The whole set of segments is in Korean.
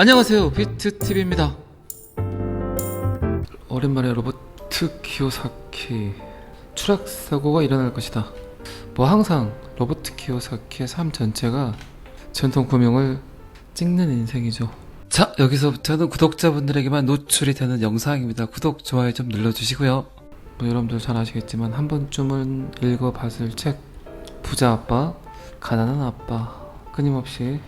안녕하세요. 비트TV입니다. 오랜만에 로버트 키요사키 추락사고가 일어날 것이다. 뭐 항상 로버트 키요사키의 삶 전체가 전통 구명을 찍는 인생이죠. 자 여기서부터는 구독자분들에게만 노출이 되는 영상입니다. 구독 좋아요 좀 눌러주시고요. 뭐 여러분들 잘 아시겠지만 한 번쯤은 읽어봤을 책 부자 아빠 가난한 아빠 끊임없이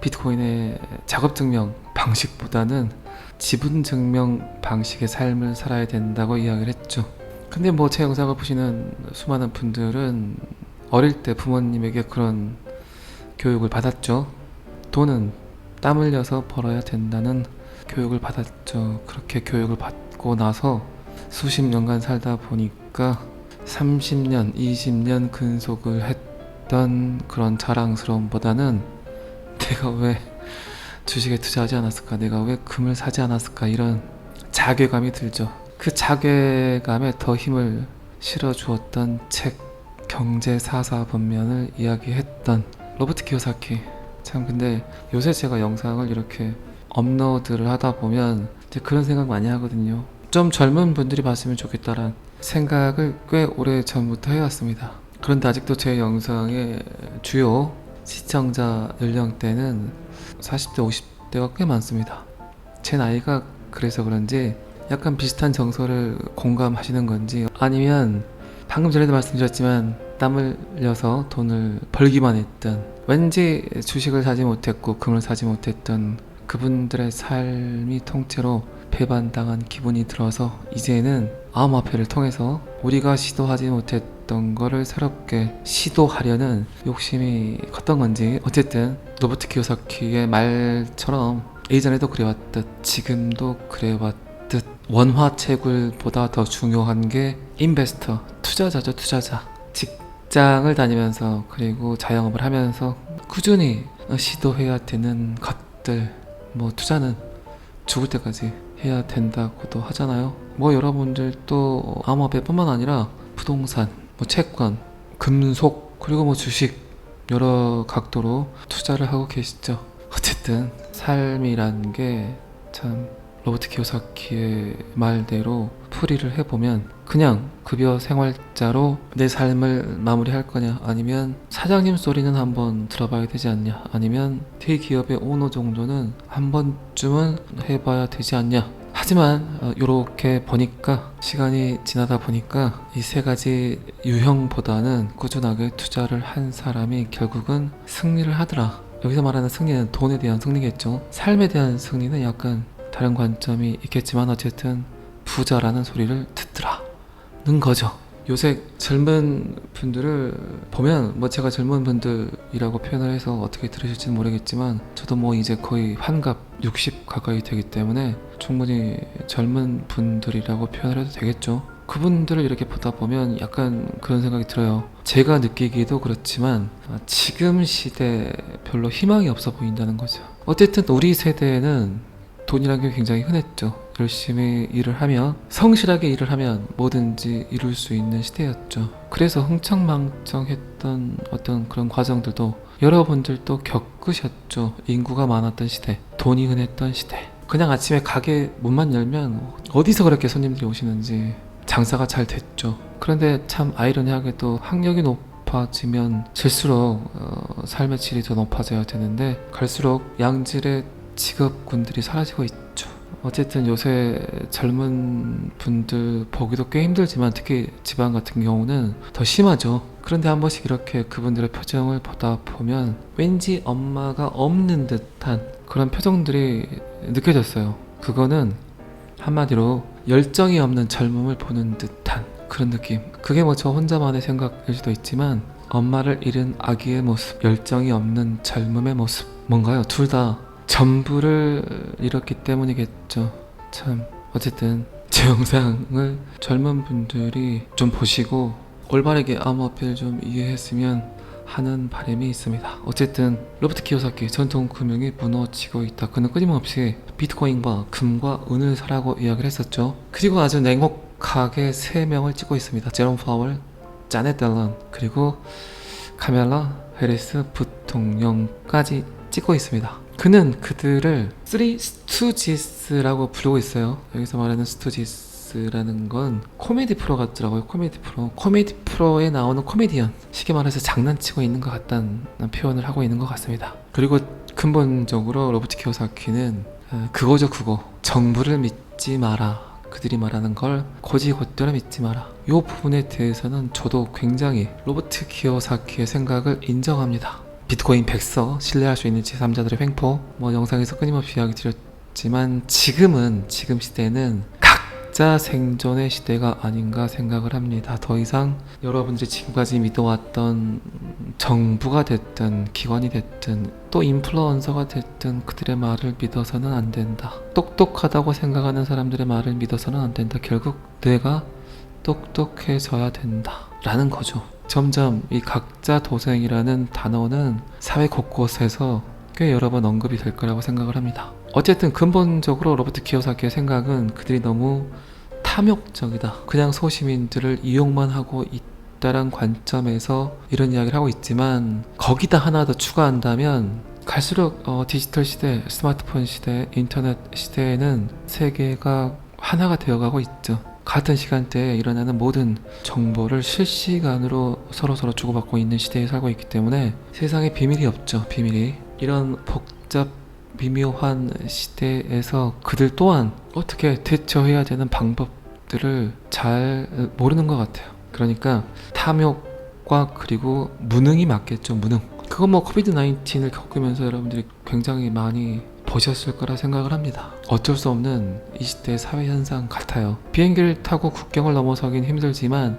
비트코인의 작업 증명 방식보다는 지분 증명 방식의 삶을 살아야 된다고 이야기를 했죠. 근데 뭐 제 영상을 보시는 수많은 분들은 어릴 때 부모님에게 그런 교육을 받았죠. 돈은 땀 흘려서 벌어야 된다는 교육을 받았죠. 그렇게 교육을 받고 나서 수십 년간 살다 보니까 30년, 20년 근속을 했던 그런 자랑스러움보다는 내가 왜 주식에 투자하지 않았을까? 내가 왜 금을 사지 않았을까? 이런 자괴감이 들죠. 그 자괴감에 더 힘을 실어 주었던 책 경제 사사 본면을 이야기했던 로버트 키요사키. 참 근데 요새 제가 영상을 이렇게 업로드를 하다 보면 이제 그런 생각 많이 하거든요. 좀 젊은 분들이 봤으면 좋겠다란 생각을 꽤 오래 전부터 해왔습니다. 그런데 아직도 제 영상의 주요 시청자 연령대는 40대, 50대가 꽤 많습니다. 제 나이가 그래서 그런지 약간 비슷한 정서를 공감하시는 건지 아니면 방금 전에도 말씀드렸지만 땀을 흘려서 돈을 벌기만 했던 왠지 주식을 사지 못했고 금을 사지 못했던 그분들의 삶이 통째로 배반당한 기분이 들어서 이제는 암호화폐를 통해서 우리가 시도하지 못했던 거를 새롭게 시도하려는 욕심이 컸던 건지 어쨌든 로버트 키요사키의 말처럼 예전에도 그래왔듯 지금도 그래왔듯 원화채굴보다 더 중요한 게 인베스터 투자자죠 투자자 직장을 다니면서 그리고 자영업을 하면서 꾸준히 시도해야 되는 것들 뭐 투자는 죽을 때까지 해야 된다고도 하잖아요. 뭐 여러분들 또 암호화폐뿐만 아니라 부동산, 뭐 채권, 금속 그리고 뭐 주식 여러 각도로 투자를 하고 계시죠. 어쨌든 삶이란 게참 로버트 키요사키의 말대로 풀이를 해보면 그냥 급여 생활자로 내 삶을 마무리할 거냐 아니면 사장님 소리는 한번 들어봐야 되지 않냐 아니면 대기업의 오너 정도는 한 번쯤은 해봐야 되지 않냐 하지만 이렇게 보니까 시간이 지나다 보니까 이 세 가지 유형보다는 꾸준하게 투자를 한 사람이 결국은 승리를 하더라. 여기서 말하는 승리는 돈에 대한 승리겠죠. 삶에 대한 승리는 약간 다른 관점이 있겠지만 어쨌든 부자라는 소리를 듣더라 는 거죠. 요새 젊은 분들을 보면 뭐 제가 젊은 분들이라고 표현을 해서 어떻게 들으실지는 모르겠지만 저도 뭐 이제 거의 환갑 60 가까이 되기 때문에 충분히 젊은 분들이라고 표현을 해도 되겠죠. 그분들을 이렇게 보다 보면 약간 그런 생각이 들어요. 제가 느끼기도 그렇지만 아, 지금 시대 별로 희망이 없어 보인다는 거죠. 어쨌든 우리 세대는 돈이라는 게 굉장히 흔했죠. 열심히 일을 하면 성실하게 일을 하면 뭐든지 이룰 수 있는 시대였죠. 그래서 흥청망청했던 어떤 그런 과정들도 여러분들도 겪으셨죠. 인구가 많았던 시대, 돈이 흔했던 시대. 그냥 아침에 가게 문만 열면 어디서 그렇게 손님들이 오시는지 장사가 잘 됐죠. 그런데 참 아이러니하게도 학력이 높아지면 질수록 어, 삶의 질이 더 높아져야 되는데 갈수록 양질의 직업군들이 사라지고 있죠. 어쨌든 요새 젊은 분들 보기도 꽤 힘들지만 특히 지방 같은 경우는 더 심하죠. 그런데 한 번씩 이렇게 그분들의 표정을 보다 보면 왠지 엄마가 없는 듯한 그런 표정들이 느껴졌어요. 그거는 한마디로 열정이 없는 젊음을 보는 듯한 그런 느낌. 그게 뭐 저 혼자만의 생각일 수도 있지만 엄마를 잃은 아기의 모습, 열정이 없는 젊음의 모습. 뭔가요? 둘 다 전부를 잃었기 때문이겠죠. 참 어쨌든 제 영상을 젊은 분들이 좀 보시고 올바르게 암호화폐를 좀 이해했으면 하는 바람이 있습니다. 어쨌든 로버트 키요사키 전통 금융이 무너지고 있다. 그는 끊임없이 비트코인과 금과 은을 사라고 이야기를 했었죠. 그리고 아주 냉혹하게 세 명을 찍고 있습니다. 제롬 파월, 자넷 델런 그리고 카멜라 해리스 부통령까지 찍고 있습니다. 그는 그들을 쓰리 스투지스라고 부르고 있어요. 여기서 말하는 스투지스라는 건 코미디 프로 같더라고요. 코미디 프로. 코미디 프로에 나오는 코미디언. 쉽게 말해서 장난치고 있는 것 같다는 표현을 하고 있는 것 같습니다. 그리고 근본적으로 로버트 키오사키는 어, 그거죠 그거. 정부를 믿지 마라. 그들이 말하는 걸 고지곧대로 믿지 마라. 이 부분에 대해서는 저도 굉장히 로버트 키오사키의 생각을 인정합니다. 비트코인 백서 신뢰할 수 있는 제3자들의 횡포 뭐 영상에서 끊임없이 이야기 드렸지만 지금은 지금 시대는 각자 생존의 시대가 아닌가 생각을 합니다. 더 이상 여러분들이 지금까지 믿어왔던 정부가 됐든 기관이 됐든 또 인플루언서가 됐든 그들의 말을 믿어서는 안 된다. 똑똑하다고 생각하는 사람들의 말을 믿어서는 안 된다. 결국 뇌가 똑똑해져야 된다. 라는 거죠. 점점 이 각자 도생이라는 단어는 사회 곳곳에서 꽤 여러 번 언급이 될 거라고 생각을 합니다. 어쨌든 근본적으로 로버트 키오사키의 생각은 그들이 너무 탐욕적이다. 그냥 소시민들을 이용만 하고 있다란 관점에서 이런 이야기를 하고 있지만 거기다 하나 더 추가한다면 갈수록 어, 디지털 시대, 스마트폰 시대, 인터넷 시대에는 세계가 하나가 되어가고 있죠. 같은 시간대에 일어나는 모든 정보를 실시간으로 서로서로 주고받고 있는 시대에 살고 있기 때문에 세상에 비밀이 없죠. 비밀이. 이런 복잡 미묘한 시대에서 그들 또한 어떻게 대처해야 되는 방법들을 잘 모르는 것 같아요. 그러니까 탐욕과 그리고 무능이 맞겠죠. 무능. 그건 뭐 코비드 19을 겪으면서 여러분들이 굉장히 많이 보셨을 거라 생각을 합니다. 어쩔 수 없는 이 시대의 사회 현상 같아요. 비행기를 타고 국경을 넘어서긴 힘들지만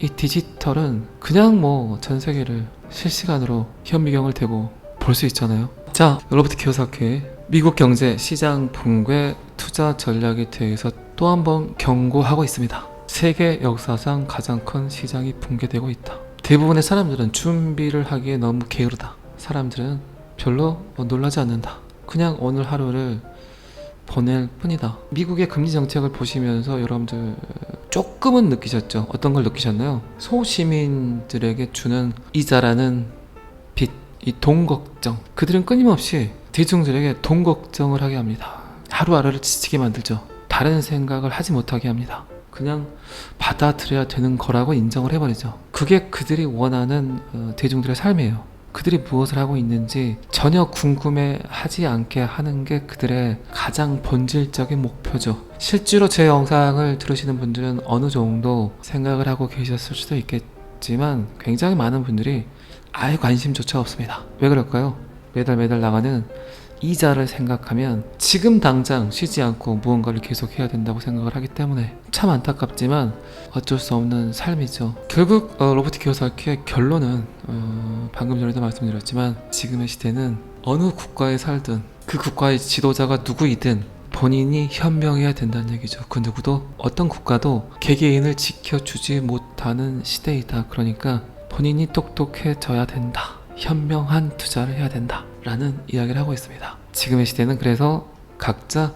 이 디지털은 그냥 뭐 전 세계를 실시간으로 현미경을 대고 볼 수 있잖아요. 자, 로버트 키오사키 미국 경제 시장 붕괴 투자 전략에 대해서 또 한 번 경고하고 있습니다. 세계 역사상 가장 큰 시장이 붕괴되고 있다. 대부분의 사람들은 준비를 하기에 너무 게으르다. 사람들은 별로 뭐 놀라지 않는다. 그냥 오늘 하루를 보낼 뿐이다. 미국의 금리 정책을 보시면서 여러분들 조금은 느끼셨죠? 어떤 걸 느끼셨나요? 소시민들에게 주는 이자라는 빚, 이 돈 걱정. 그들은 끊임없이 대중들에게 돈 걱정을 하게 합니다. 하루하루를 지치게 만들죠. 다른 생각을 하지 못하게 합니다. 그냥 받아들여야 되는 거라고 인정을 해버리죠. 그게 그들이 원하는 어, 대중들의 삶이에요. 그들이 무엇을 하고 있는지 전혀 궁금해 하지 않게 하는 게 그들의 가장 본질적인 목표죠. 실제로 제 영상을 들으시는 분들은 어느 정도 생각을 하고 계셨을 수도 있겠지만 굉장히 많은 분들이 아예 관심조차 없습니다. 왜 그럴까요? 매달 매달 나가는 이자를 생각하면 지금 당장 쉬지 않고 무언가를 계속 해야 된다고 생각을 하기 때문에 참 안타깝지만 어쩔 수 없는 삶이죠. 결국 어, 로버트 키오사키의 결론은 어, 방금 전에도 말씀드렸지만 지금의 시대는 어느 국가에 살든 그 국가의 지도자가 누구이든 본인이 현명해야 된다는 얘기죠. 그 누구도 어떤 국가도 개개인을 지켜주지 못하는 시대이다. 그러니까 본인이 똑똑해져야 된다. 현명한 투자를 해야 된다. 라는 이야기를 하고 있습니다. 지금의 시대는 그래서 각자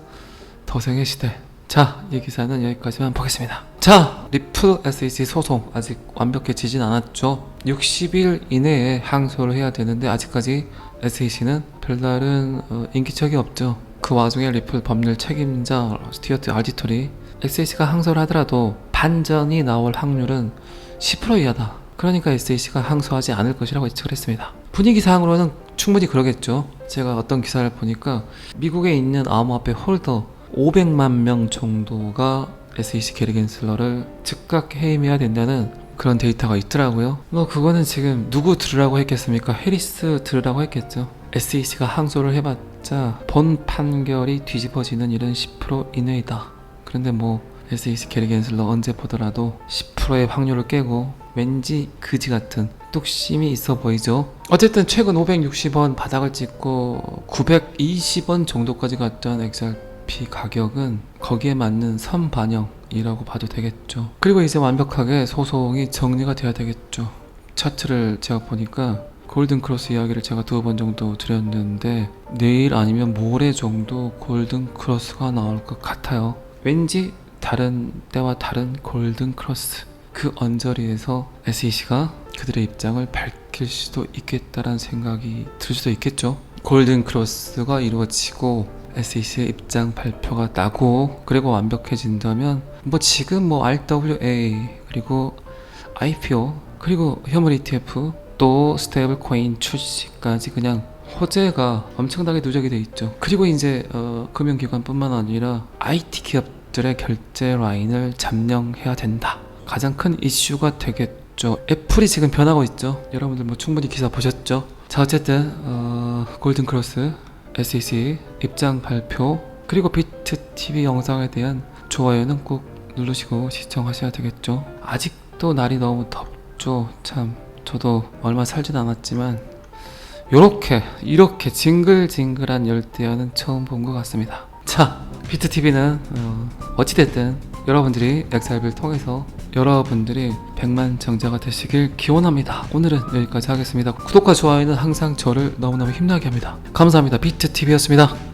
도생의 시대. 자, 이 기사는 여기까지만 보겠습니다. 자, 리플 SEC 소송 아직 완벽해지진 않았죠. 60일 이내에 항소를 해야 되는데 아직까지 SEC는 별다른 어, 인기척이 없죠. 그 와중에 리플 법률 책임자 스티어트 알디토리 SEC가 항소를 하더라도 반전이 나올 확률은 10% 이하다. 그러니까 SEC가 항소하지 않을 것이라고 예측을 했습니다. 분위기상으로는 충분히 그러겠죠. 제가 어떤 기사를 보니까 미국에 있는 암호화폐 홀더 500만 명 정도가 SEC 게리겐슬러를 즉각 해임해야 된다는 그런 데이터가 있더라고요. 뭐 그거는 지금 누구 들으라고 했겠습니까? 해리스 들으라고 했겠죠. SEC가 항소를 해봤자 본 판결이 뒤집어지는 일은 10% 이내이다. 그런데 뭐 SEC 게리겐슬러 언제 보더라도 10%의 확률을 깨고 왠지 그지 같은 뚝심이 있어 보이죠. 어쨌든 최근 560원 바닥을 찍고 920원 정도까지 갔던 XRP 가격은 거기에 맞는 선반영이라고 봐도 되겠죠. 그리고 이제 완벽하게 소송이 정리가 돼야 되겠죠. 차트를 제가 보니까 골든 크로스 이야기를 제가 두 번 정도 드렸는데 내일 아니면 모레 정도 골든 크로스가 나올 것 같아요. 왠지 다른 때와 다른 골든 크로스 그 언저리에서 SEC가 그들의 입장을 밝힐 수도 있겠다라는 생각이 들 수도 있겠죠. 골든 크로스가 이루어지고 SEC의 입장 발표가 나고 그리고 완벽해진다면 뭐 지금 뭐 RWA 그리고 IPO 그리고 현물 ETF 또 스테이블 코인 출시까지 그냥 호재가 엄청나게 누적이 돼 있죠. 그리고 이제 어, 금융기관뿐만 아니라 IT 기업들의 결제 라인을 점령해야 된다. 가장 큰 이슈가 되겠죠. 애플이 지금 변하고 있죠. 여러분들 뭐 충분히 기사 보셨죠. 자 어쨌든 어, 골든 크로스 SEC 입장 발표 그리고 비트 TV 영상에 대한 좋아요는 꼭 누르시고 시청하셔야 되겠죠. 아직도 날이 너무 덥죠. 참 저도 얼마 살진 않았지만 요렇게 이렇게 징글징글한 열대야는 처음 본 것 같습니다. 자, 비트 TV는 어, 어찌됐든 여러분들이 엑사이브를 통해서 여러분들이 100만 정자가 되시길 기원합니다. 오늘은 여기까지 하겠습니다. 구독과 좋아요는 항상 저를 너무너무 힘나게 합니다. 감사합니다. 비트 TV였습니다.